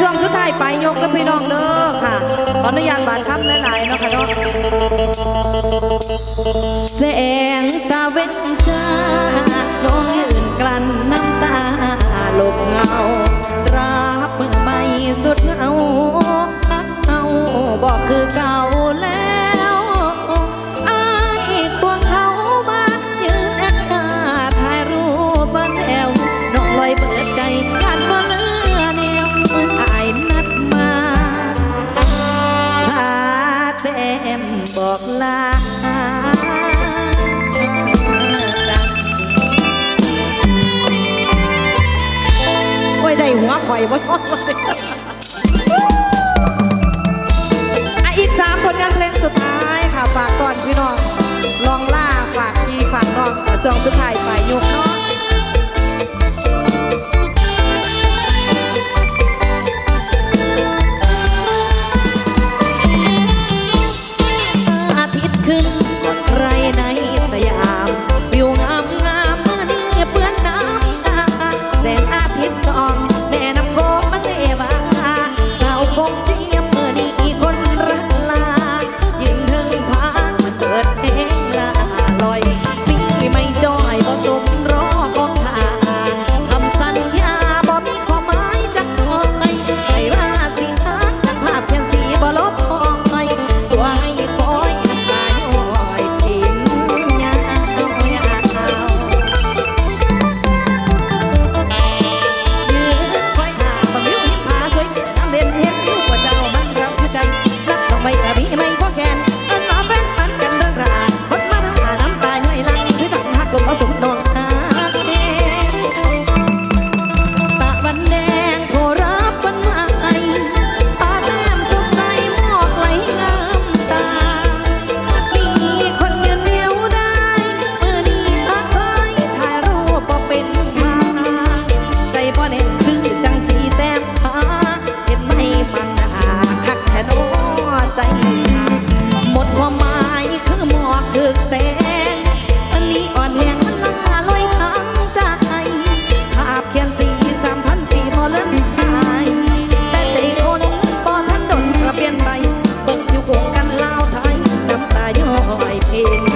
ช่วงสุดท้ายไปยกแล้วพี่น้องเด้อค่ะ ขออนุญาตบานคำหลายๆเนาะค่ะเนาะแสงตาเว้นจ้าน้องยืนกลั้นน้ำตาหลบเงารับมือไม่สุดเหงาเอาบอกคือ ลาโอ้ยได้หัวข่อยบ่ท้องอะอีกสามผลงานเพลงสุดท้ายค่ะ ฝากตอนพี่น้อง ลองล่าฝากพี่ฝากน้องกับช่วงสุดท้ายไปยกน้อง ใจขาหมดความหมายคือหมอกคือแสงตอนนี้อ่อนแหงมันลาลอยทางใจภาพเขียนสีสามพันปีพอเลิ่มสาย แต่ใจคนปอทันดนกระเปลี่ยนไปบิกอยู่คงกันลาวไทยน้ำตาย้อยเพลิน